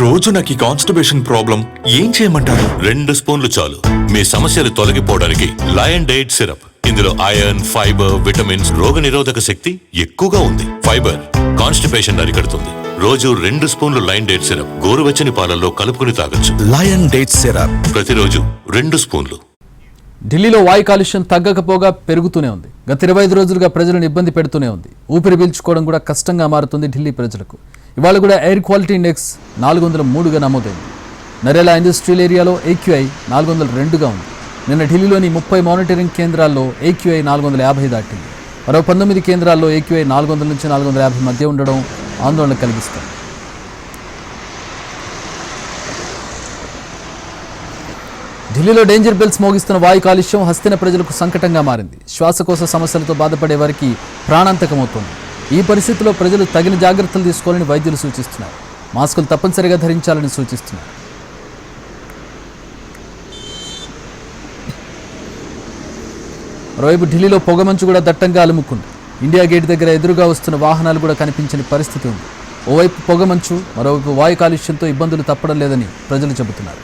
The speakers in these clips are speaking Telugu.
రోజు నాకు ఈ కాన్స్టిపేషన్ ప్రాబ్లం ఏం చేయమంటారు? రెండు స్పూన్లు చాలు. మీ సమస్యలు తొలగిపోవడానికి లయన్ డైట్ సిరప్ ఇందులో ఐరన్ ఫైబర్ విటమిన్స్ రోగ నిరోధక శక్తి ఎక్కువగా ఉంది. ఫైబర్ కాన్స్టిపేషన్ అరికడుతుంది. రోజు రెండు స్పూన్లు లైన్ డైట్ సిరప్ గోరువెచ్చని పాలల్లో కలుపుకుని తాగొచ్చు. లయన్ డేట్ సిరప్ ప్రతిరోజు రెండు స్పూన్లు. ఢిల్లీలో వాయు కాలుష్యం తగ్గకపోగా పెరుగుతూనే ఉంది. గత ఇరవై ఐదు రోజులుగా ప్రజలను ఇబ్బంది పెడుతూనే ఉంది. ఊపిరి పీల్చుకోవడం కూడా కష్టంగా మారుతుంది ఢిల్లీ ప్రజలకు. ఇవాళ కూడా ఎయిర్ క్వాలిటీ ఇండెక్స్ నాలుగు వందల మూడుగా నమోదైంది. నరేలా ఇండస్ట్రియల్ ఏరియాలో ఏక్యూఐ నాలుగు వందల రెండుగా ఉంది. నిన్న ఢిల్లీలోని ముప్పై మానిటరింగ్ కేంద్రాల్లో ఏక్యూఐ నాలుగు వందల యాభై దాటింది. మరో పంతొమ్మిది కేంద్రాల్లో ఏక్యూఐ నాలుగు వందల నుంచి నాలుగు వందల యాభై మధ్య ఉండడం ఆందోళన కలిగిస్తుంది. ఢిల్లీలో డేంజర్ బెల్స్ మోగిస్తున్న వాయు కాలుష్యం హస్తిన ప్రజలకు సంకటంగా మారింది. శ్వాసకోశ సమస్యలతో బాధపడే వారికి ప్రాణాంతకమవుతోంది. ఈ పరిస్థితిలో ప్రజలు తగిన జాగ్రత్తలు తీసుకోవాలని వైద్యులు సూచిస్తున్నారు. మాస్కులు తప్పనిసరిగా ధరించాలని సూచిస్తున్నారు. మరోవైపు ఢిల్లీలో పొగమంచు కూడా దట్టంగా అలుముకుంది. ఇండియా గేట్ దగ్గర ఎదురుగా వస్తున్న వాహనాలు కూడా కనిపించని పరిస్థితి ఉంది. ఓవైపు పొగమంచు మరోవైపు వాయు కాలుష్యంతో ఇబ్బందులు తప్పడం లేదని ప్రజలు చెబుతున్నారు.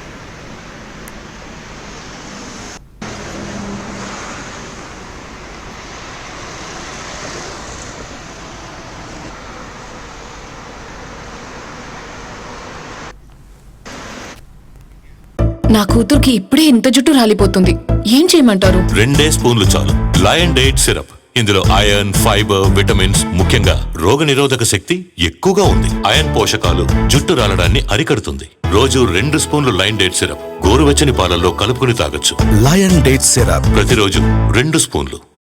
నా కూతురికి ఇప్పుడే ఇంత జుట్టు రాలిపోతుంది. ఏం చేయమంటారు? రెండే స్పూన్లు చాలు. లయన్ డైట్ సిరప్ ఇందులో ఐరన్ ఫైబర్ విటమిన్స్ ముఖ్యంగా రోగ నిరోధక శక్తి ఎక్కువగా ఉంది. ఐరన్ పోషకాలు జుట్టు రాలడాన్ని అరికడుతుంది. రోజు రెండు స్పూన్లు లైన్ డైట్ సిరప్ గోరువెచ్చని పాలల్లో కలుపుకుని తాగొచ్చు. లయన్ డేట్ సిరప్ ప్రతిరోజు రెండు స్పూన్లు.